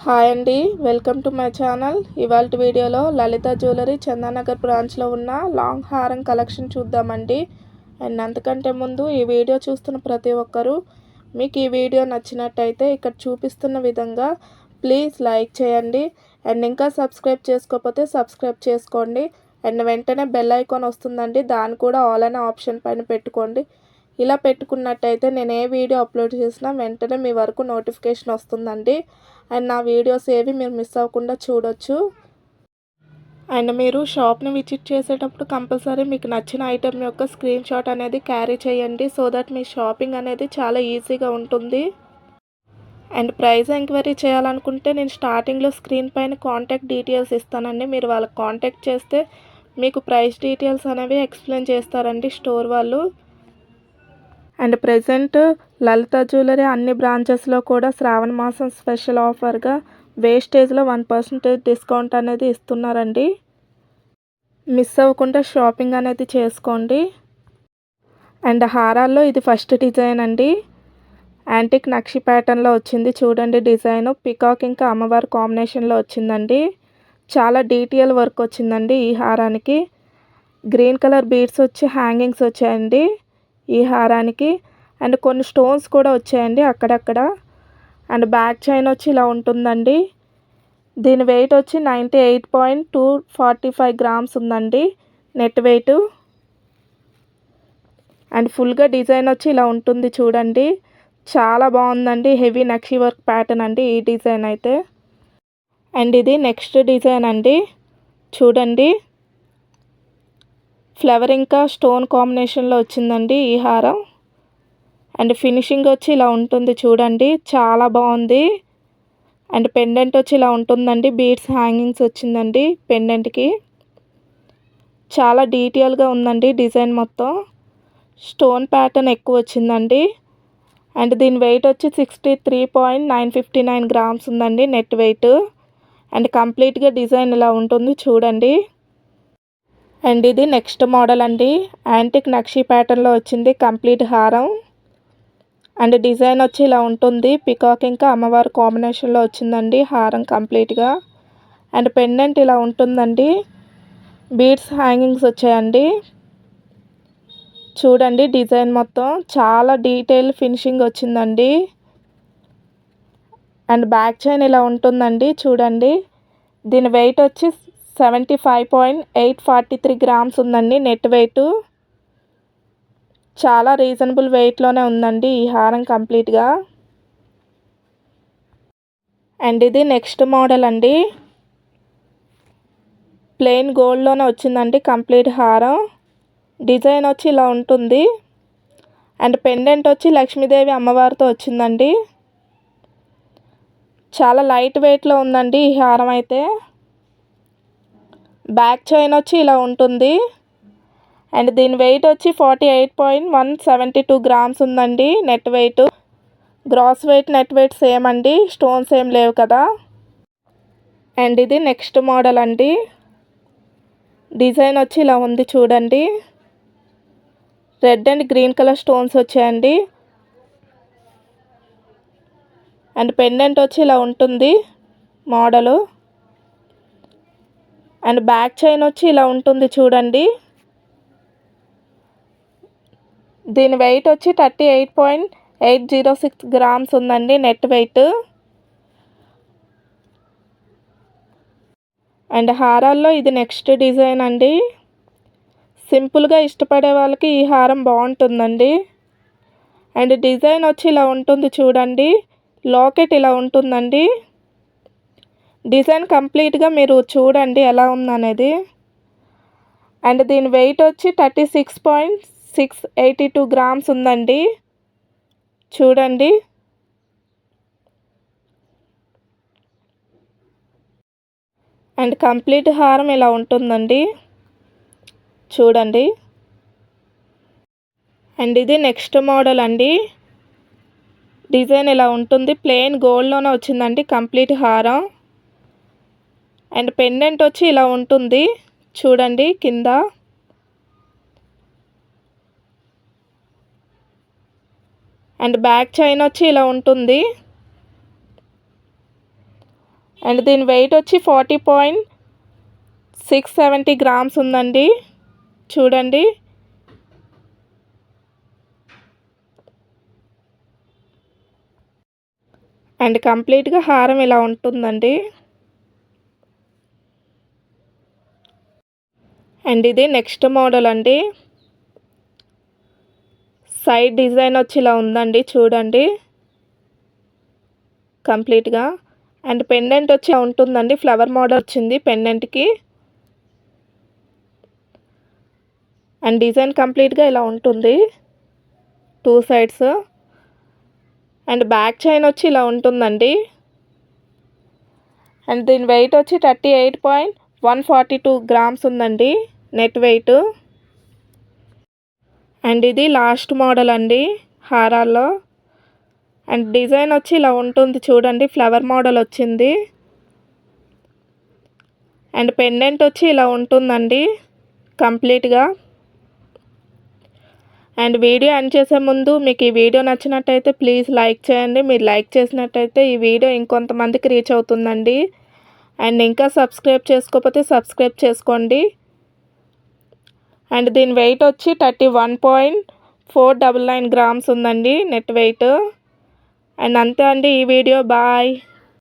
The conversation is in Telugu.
హాయ్ అండి వెల్కమ్ టు మై ఛానల్. ఇవాళ వీడియోలో లలిత జ్యువెలరీ చందానగర్ బ్రాంచ్లో ఉన్న లాంగ్ హారం కలెక్షన్ చూద్దామండి. అండ్ అంతకంటే ముందు ఈ వీడియో చూస్తున్న ప్రతి ఒక్కరూ మీకు ఈ వీడియో నచ్చినట్టయితే ఇక్కడ చూపిస్తున్న విధంగా ప్లీజ్ లైక్ చేయండి. అండ్ ఇంకా సబ్స్క్రైబ్ చేసుకోకపోతే సబ్స్క్రైబ్ చేసుకోండి. అండ్ వెంటనే బెల్ ఐకాన్ వస్తుందండి దాన్ని కూడా ఆల్ అనే ఆప్షన్ పైన పెట్టుకోండి. ఇలా పెట్టుకున్నట్టయితే నేను ఏ వీడియో అప్లోడ్ చేసినా వెంటనే మీ వరకు నోటిఫికేషన్ వస్తుందండి. అండ్ నా వీడియోస్ ఏవి మీరు మిస్ అవ్వకుండా చూడొచ్చు. అండ్ మీరు షాప్ని విజిట్ చేసేటప్పుడు కంపల్సరీ మీకు నచ్చిన ఐటెం యొక్క స్క్రీన్ షాట్ అనేది క్యారీ చేయండి. సో దట్ మీ షాపింగ్ అనేది చాలా ఈజీగా ఉంటుంది. అండ్ ప్రైస్ ఎంక్వైరీ చేయాలనుకుంటే నేను స్టార్టింగ్లో స్క్రీన్ పైన కాంటాక్ట్ డీటెయిల్స్ ఇస్తానండి. మీరు వాళ్ళకి కాంటాక్ట్ చేస్తే మీకు ప్రైస్ డీటెయిల్స్ అనేవి ఎక్స్ప్లెయిన్ చేస్తారండి స్టోర్ వాళ్ళు. అండ్ ప్రజెంట్ లలిత జ్యువెలరీ అన్ని బ్రాంచెస్లో కూడా శ్రావణ మాసం స్పెషల్ ఆఫర్గా వేస్టేజ్లో వన్ పర్సెంటేజ్ డిస్కౌంట్ అనేది ఇస్తున్నారండి. మిస్ అవ్వకుండా షాపింగ్ అనేది చేసుకోండి. అండ్ హారాల్లో ఇది ఫస్ట్ డిజైన్ అండి. యాంటిక్ నక్షి ప్యాటర్న్లో వచ్చింది. చూడండి డిజైన్. పికాక్ ఇంకా అమ్మవారి కాంబినేషన్లో వచ్చిందండి. చాలా డీటెయిల్ వర్క్ వచ్చిందండి ఈ హారానికి. గ్రీన్ కలర్ బీడ్స్ వచ్చి హ్యాంగింగ్స్ వచ్చాయండి. ఈ హారానికి. అండ్ కొన్ని స్టోన్స్ కూడా వచ్చాయండి అక్కడక్కడ. అండ్ బ్యాక్ చైన్ వచ్చి ఇలా ఉంటుందండి. దీని వెయిట్ వచ్చి ninety eight point two forty five grams ఉందండి నెట్ వెయిట్. అండ్ ఫుల్గా డిజైన్ వచ్చి ఇలా ఉంటుంది చూడండి. చాలా బాగుందండి హెవీ నక్షి వర్క్ ప్యాటర్న్ అండి ఈ డిజైన్ అయితే. అండ్ ఇది నెక్స్ట్ డిజైన్ అండి. చూడండి. ఫ్లవర్ ఇంకా స్టోన్ కాంబినేషన్లో వచ్చిందండి ఈ హారం. అండ్ ఫినిషింగ్ వచ్చి ఇలా ఉంటుంది చూడండి చాలా బాగుంది. అండ్ పెండెంట్ వచ్చి ఇలా ఉంటుందండి బీడ్స్ హ్యాంగింగ్స్ వచ్చిందండి పెండెంట్కి. చాలా డీటెయిల్గా ఉందండి డిజైన్ మొత్తం. స్టోన్ ప్యాటర్న్ ఎక్కువ వచ్చిందండి. అండ్ దీని వెయిట్ వచ్చి sixty three point nine fifty nine grams ఉందండి నెట్ వెయిట్. అండ్ కంప్లీట్గా డిజైన్ ఇలా ఉంటుంది చూడండి. అండ్ ఇది నెక్స్ట్ మోడల్ అండి. యాంటిక్ నక్షి ప్యాటర్న్లో వచ్చింది కంప్లీట్ హారం. అండ్ డిజైన్ వచ్చి ఇలా ఉంటుంది. పికాక్ ఇంకా అమ్మవారి కాంబినేషన్లో వచ్చిందండి హారం కంప్లీట్గా. అండ్ పెండెంట్ ఇలా ఉంటుందండి. బీడ్స్ హ్యాంగింగ్స్ వచ్చాయండి. చూడండి డిజైన్ మొత్తం. చాలా డీటెయిల్ ఫినిషింగ్ వచ్చిందండి. అండ్ బ్యాక్ చైన్ ఇలా ఉంటుందండి. చూడండి. దీని వెయిట్ వచ్చి seventy five point eight forty three grams ఉందండి నెట్ వెయిట్. చాలా రీజనబుల్ వెయిట్లోనే ఉందండి ఈ హారం కంప్లీట్గా. అండ్ ఇది నెక్స్ట్ మోడల్ అండి. ప్లెయిన్ గోల్డ్లోనే వచ్చిందండి కంప్లీట్ హారం. డిజైన్ వచ్చి ఇలా ఉంటుంది. అండ్ పెండెంట్ వచ్చి లక్ష్మీదేవి అమ్మవారితో వచ్చిందండి. చాలా లైట్ వెయిట్లో ఉందండి ఈ హారం అయితే. బ్యాక్ చైన్ వచ్చి ఇలా ఉంటుంది. అండ్ దీని వెయిట్ వచ్చి forty eight point one seventy two grams ఉందండి. Net weight gross weight net weight same అండి. స్టోన్స్ ఏం లేవు కదా. అండ్ ఇది నెక్స్ట్ మోడల్ అండి. డిజైన్ వచ్చి ఇలా ఉంది చూడండి. Red and green colour stones వచ్చాయండి. అండ్ పెండెంట్ వచ్చి ఇలా ఉంటుంది మోడలు. అండ్ బ్యాక్ చైన్ వచ్చి ఇలా ఉంటుంది చూడండి. దీని వెయిట్ వచ్చి thirty eight point eight zero six grams ఉందండి నెట్ వెయిట్ అండ్ హారాల్లో ఇది నెక్స్ట్ డిజైన్ అండి. సింపుల్గా ఇష్టపడే వాళ్ళకి ఈ హారం బాగుంటుందండి. అండ్ డిజైన్ వచ్చి ఇలా ఉంటుంది చూడండి. లాకెట్ ఇలా ఉంటుందండి. డిజైన్ కంప్లీట్గా మీరు చూడండి ఎలా ఉందనేది. అండ్ దీని వెయిట్ వచ్చి thirty six point six eighty two grams ఉందండి. చూడండి. అండ్ కంప్లీట్ హారం ఇలా ఉంటుందండి. చూడండి. అండ్ ఇది నెక్స్ట్ మోడల్ అండి. డిజైన్ ఇలా ఉంటుంది. ప్లెయిన్ గోల్డ్లోనే వచ్చిందండి కంప్లీట్ హారం. అండ్ పెండెంట్ వచ్చి ఇలా ఉంటుంది. చూడండి కింద. అండ్ బ్యాక్ చైన్ వచ్చి ఇలా ఉంటుంది. అండ్ దీని వెయిట్ వచ్చి forty point six seventy grams ఉందండి. చూడండి. అండ్ కంప్లీట్గా హారం ఇలా ఉంటుందండి. అండ్ ఇది నెక్స్ట్ మోడల్ అండి. సైడ్ డిజైన్ వచ్చి ఇలా ఉందండి చూడండి. కంప్లీట్గా అండ్ పెండెంట్ వచ్చి ఉంటుందండి. ఫ్లవర్ మోడల్ వచ్చింది పెండెంట్కి అండ్ డిజైన్ కంప్లీట్గా ఇలా ఉంటుంది. Two sides. And back chain వచ్చి ఇలా ఉంటుందండి. అండ్ దీని వెయిట్ వచ్చి thirty eight point one forty two grams ఉందండి. Net weight. అండ్ ఇది లాస్ట్ మోడల్ అండి హారాల్లో. అండ్ డిజైన్ వచ్చి ఇలా ఉంటుంది చూడండి ఫ్లవర్ మోడల్ వచ్చింది. అండ్ పెండెంట్ వచ్చి ఇలా ఉంటుందండి కంప్లీట్గా. అండ్ వీడియో ఎండ్ చేసే ముందు మీకు ఈ వీడియో నచ్చినట్టయితే ప్లీజ్ లైక్ చేయండి. మీరు లైక్ చేసినట్టయితే ఈ వీడియో ఇంకొంతమందికి రీచ్ అవుతుందండి. అండ్ ఇంకా సబ్స్క్రైబ్ చేసుకోకపోతే సబ్స్క్రైబ్ చేసుకోండి. అండ్ దీని వెయిట్ వచ్చి thirty one point four double nine grams ఉందండి నెట్ వెయిట్ అండ్ అంతే అండి ఈ వీడియో బాయ్